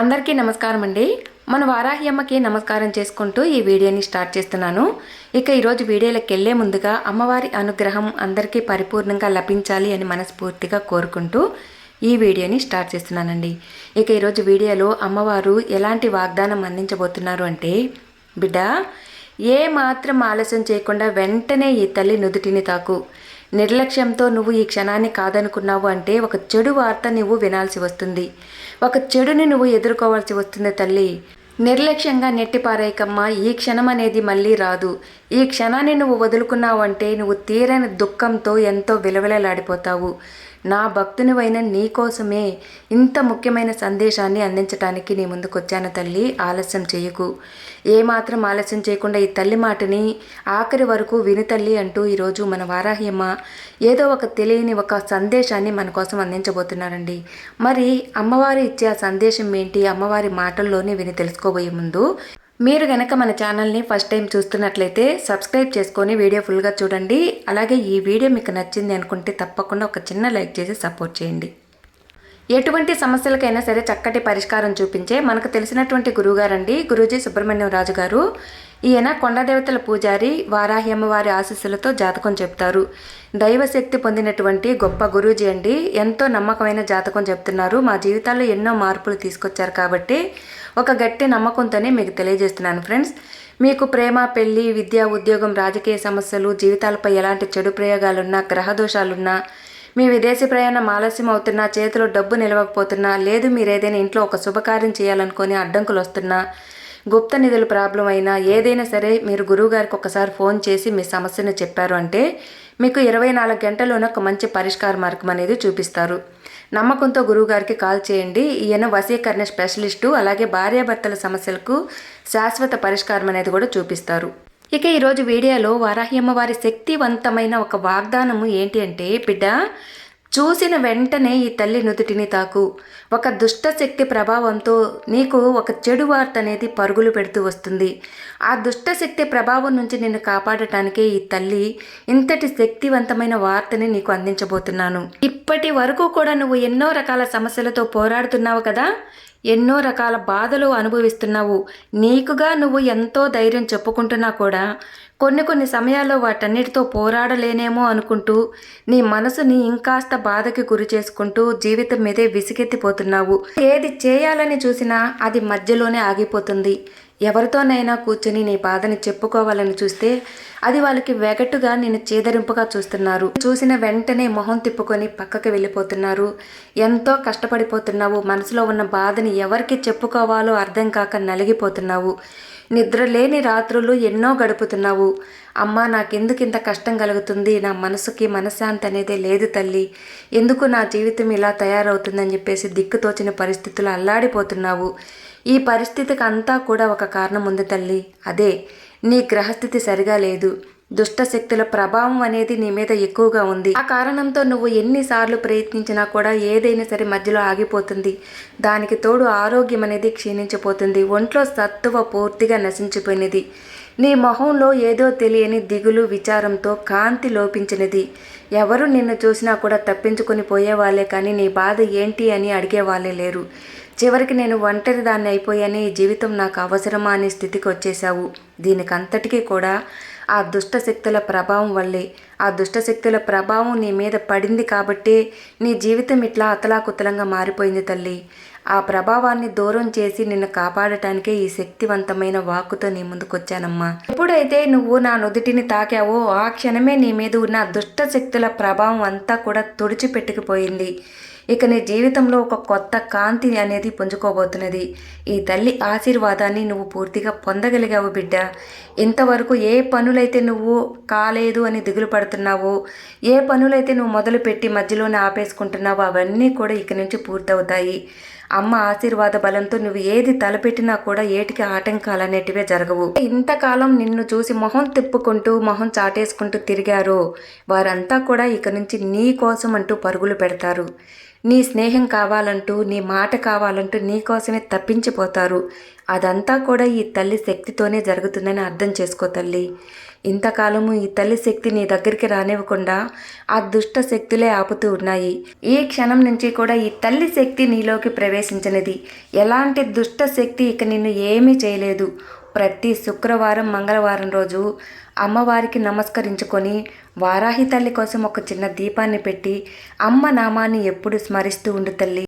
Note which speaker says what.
Speaker 1: అందరికీ నమస్కారం అండి మన వారాహి అమ్మకి నమస్కారం చేసుకుంటూ ఈ వీడియోని స్టార్ట్ చేస్తున్నాను. ఇక ఈరోజు వీడియోలోకి వెళ్ళే ముందుగా అమ్మవారి అనుగ్రహం అందరికీ పరిపూర్ణంగా లభించాలి అని మనస్ఫూర్తిగా కోరుకుంటూ ఈ వీడియోని స్టార్ట్ చేస్తున్నానండి. ఇక ఈరోజు వీడియోలో అమ్మవారు ఎలాంటి వాగ్దానం అందించబోతున్నారు అంటే బిడ్డ ఏ మాత్రం ఆలస్యం చేయకుండా వెంటనే ఈ తల్లి నుదుటిని తాకు. నిర్లక్ష్యంతో నువ్వు ఈ క్షణాన్ని కాదనుకున్నావు అంటే ఒక చెడు వార్త నువ్వు వినాల్సి వస్తుంది. ఒక చెడుని నువ్వు ఎదుర్కోవాల్సి వస్తుంది తల్లి. నిర్లక్ష్యంగా నెట్టిపారేయకమ్మా ఈ క్షణం అనేది మళ్ళీ రాదు. ఈ క్షణాన్ని నువ్వు వదులుకున్నావంటే నువ్వు తీరని దుఃఖంతో ఎంతో విలవిలలాడిపోతావు. నా భక్తునివైన నీ కోసమే ఇంత ముఖ్యమైన సందేశాన్ని అందించడానికి నీ ముందుకొచ్చాను తల్లి ఆలస్యం చేయకు. ఏమాత్రం ఆలస్యం చేయకుండా ఈ తల్లి మాటని ఆఖరి వరకు విని తల్లి అంటూ ఈరోజు మన వారాహ్యమ్మ ఏదో ఒక తెలియని ఒక సందేశాన్ని మన కోసం అందించబోతున్నారండి. మరి అమ్మవారు ఇచ్చే ఆ సందేశం ఏంటి? అమ్మవారి మాటల్లోనే విని తెలుసుకోబోయే ముందు మీరు గనక మన ఛానల్ని ఫస్ట్ టైం చూస్తున్నట్లయితే సబ్స్క్రైబ్ చేసుకొని వీడియో ఫుల్గా చూడండి. అలాగే ఈ వీడియో మీకు నచ్చింది అనుకుంటే తప్పకుండా ఒక చిన్న లైక్ చేసి సపోర్ట్ చేయండి. ఎటువంటి సమస్యలకైనా సరే చక్కటి పరిష్కారం చూపించే మనకు తెలిసినటువంటి గురువుగారండి గురూజీ సుబ్రహ్మణ్యం రాజు గారు. ఈయన కొండదేవతల పూజారి వారాహి అమ్మవారి ఆశీస్సులతో జాతకం చెప్తారు. దైవశక్తి పొందినటువంటి గొప్ప గురూజీ అండి. ఎంతో నమ్మకమైన జాతకం చెప్తున్నారు. మా జీవితాల్లో ఎన్నో మార్పులు తీసుకొచ్చారు కాబట్టి ఒక గట్టి నమ్మకంతోనే మీకు తెలియజేస్తున్నాను ఫ్రెండ్స్. మీకు ప్రేమ పెళ్ళి విద్య ఉద్యోగం రాజకీయ సమస్యలు జీవితాలపై ఎలాంటి చెడు ప్రయోగాలున్నా గ్రహదోషాలున్నా మీ విదేశీ ప్రయాణం ఆలస్యం అవుతున్నా చేతిలో డబ్బు నిలవకపోతున్నా లేదు మీరు ఏదైనా ఇంట్లో ఒక శుభకార్యం చేయాలనుకుని అడ్డంకులు వస్తున్నా గుప్త నిధుల ప్రాబ్లం అయినా ఏదైనా సరే మీరు గురువుగారికి ఒకసారి ఫోన్ చేసి మీ సమస్యను చెప్పారు అంటే మీకు ఇరవై నాలుగు గంటల్లోనే ఒక మంచి పరిష్కార మార్గం అనేది చూపిస్తారు. నమ్మకంతో గురువుగారికి కాల్ చేయండి. ఈయన వశీకరణ స్పెషలిస్టు అలాగే భార్యాభర్తల సమస్యలకు శాశ్వత పరిష్కారం అనేది కూడా చూపిస్తారు. ఇక ఈరోజు వీడియోలో వారాహి అమ్మవారి శక్తివంతమైన ఒక వాగ్దానము ఏంటి అంటే బిడ్డ చూసిన వెంటనే ఈ తల్లి నుదుటిని తాకు. ఒక దుష్ట శక్తి ప్రభావంతో నీకు ఒక చెడు వార్త అనేది పరుగులు పెడుతూ వస్తుంది. ఆ దుష్ట శక్తి ప్రభావం నుంచి నిన్ను కాపాడటానికే ఈ తల్లి ఇంతటి శక్తివంతమైన వార్తని నీకు అందించబోతున్నాను. ఇప్పటి వరకు కూడా నువ్వు ఎన్నో రకాల సమస్యలతో పోరాడుతున్నావు కదా? ఎన్నో రకాల బాధలు అనుభవిస్తున్నావు. నీకుగా నువ్వు ఎంతో ధైర్యం చెప్పుకుంటున్నా కూడా కొన్ని కొన్ని సమయాల్లో వాటన్నిటితో పోరాడలేనేమో అనుకుంటూ నీ మనసుని ఇంకాస్త బాధకి గురి చేసుకుంటూ జీవితం మీదే విసిగెత్తిపోతున్నావు. ఏది చేయాలని చూసినా అది మధ్యలోనే ఆగిపోతుంది. ఎవరితోనైనా కూర్చొని నీ బాధని చెప్పుకోవాలని చూస్తే అది వాళ్ళకి వెగటుగా నేను చేదరింపుగా చూస్తున్నారు. చూసిన వెంటనే మొహం తిప్పుకొని పక్కకి వెళ్ళిపోతున్నారు. ఎంతో కష్టపడిపోతున్నావు. మనసులో ఉన్న బాధని ఎవరికి చెప్పుకోవాలో అర్థం కాక నలిగిపోతున్నావు. నిద్ర లేని రాత్రులు ఎన్నో గడుపుతున్నావు. అమ్మా నాకెందుకు ఇంత కష్టం కలుగుతుంది? నా మనసుకి మనశ్శాంతి అనేది లేదు తల్లి. ఎందుకు నా జీవితం ఇలా తయారవుతుందని చెప్పేసి దిక్కుతోచిన పరిస్థితులు అల్లాడిపోతున్నావు? ఈ పరిస్థితికి అంతా కూడా ఒక కారణం ఉంది తల్లి. అదే నీ గ్రహస్థితి సరిగా లేదు. దుష్ట శక్తుల ప్రభావం అనేది నీ మీద ఎక్కువగా ఉంది. ఆ కారణంతో నువ్వు ఎన్నిసార్లు ప్రయత్నించినా కూడా ఏదైనా సరే మధ్యలో ఆగిపోతుంది. దానికి తోడు ఆరోగ్యం అనేది క్షీణించిపోతుంది. ఒంట్లో సత్తువ పూర్తిగా నశించిపోయినది. నీ మొహంలో ఏదో తెలియని దిగులు విచారంతో కాంతి లోపించినది. ఎవరు నిన్ను చూసినా కూడా తప్పించుకొని పోయేవాళ్ళే కానీ నీ బాధ ఏంటి అని అడిగేవాళ్ళే లేరు. చివరికి నేను ఒంటరి దాన్ని అయిపోయాని ఈ జీవితం నాకు అవసరమా అనే స్థితికి వచ్చేసావు దీనికంతటికీ కూడా ఆ దుష్టశక్తుల ప్రభావం వల్లే. ఆ దుష్టశక్తుల ప్రభావం నీ మీద పడింది కాబట్టి నీ జీవితం ఇట్లా అతలాకుతలంగా మారిపోయింది తల్లి. ఆ ప్రభావాన్ని దూరం చేసి నిన్ను కాపాడటానికే ఈ శక్తివంతమైన వాక్కుతో నీ ముందుకొచ్చానమ్మా. ఎప్పుడైతే నువ్వు నా నుదుటిని తాకావో ఆ క్షణమే నీ మీద ఉన్న దుష్ట శక్తుల ప్రభావం అంతా కూడా తుడిచిపెట్టుకుపోయింది. ఇక నీ జీవితంలో ఒక కొత్త కాంతి అనేది పుంజుకోబోతున్నది. ఈ తల్లి ఆశీర్వాదాన్ని నువ్వు పూర్తిగా పొందగలిగావు బిడ్డ. ఇంతవరకు ఏ పనులైతే నువ్వు కాలేదు అని దిగులు పడుతున్నావో ఏ పనులైతే నువ్వు మొదలుపెట్టి మధ్యలోనే ఆపేసుకుంటున్నావో అవన్నీ కూడా ఇక నుంచి పూర్తవుతాయి. అమ్మ ఆశీర్వాద బలంతో నువ్వు ఏది తలపెట్టినా కూడా ఏటికి ఆటంకాలు అనేటివే జరగవు. ఇంతకాలం నిన్ను చూసి మొహం తిప్పుకుంటూ మొహం చాటేసుకుంటూ తిరిగారో. వారంతా కూడా ఇక నుంచి నీ కోసం అంటూ పరుగులు పెడతారు. నీ స్నేహం కావాలంటూ నీ మాట కావాలంటూ నీ కోసమే తప్పించిపోతారు. అదంతా కూడా ఈ తల్లి శక్తితోనే జరుగుతుందని అర్థం చేసుకో తల్లి. ఇంతకాలము ఈ తల్లి శక్తి నీ దగ్గరికి రానివ్వకుండా ఆ దుష్ట శక్తులే ఆపుతూ ఉన్నాయి. ఈ క్షణం నుంచి కూడా ఈ తల్లి శక్తి నీలోకి ప్రవేశించినది. ఎలాంటి దుష్ట శక్తి ఇక నిన్ను ఏమీ చేయలేదు. ప్రతి శుక్రవారం మంగళవారం రోజు అమ్మవారికి నమస్కరించుకొని వారాహి తల్లి కోసం ఒక చిన్న దీపాన్ని పెట్టి అమ్మ నామాన్ని ఎప్పుడు స్మరిస్తూ ఉండు తల్లి.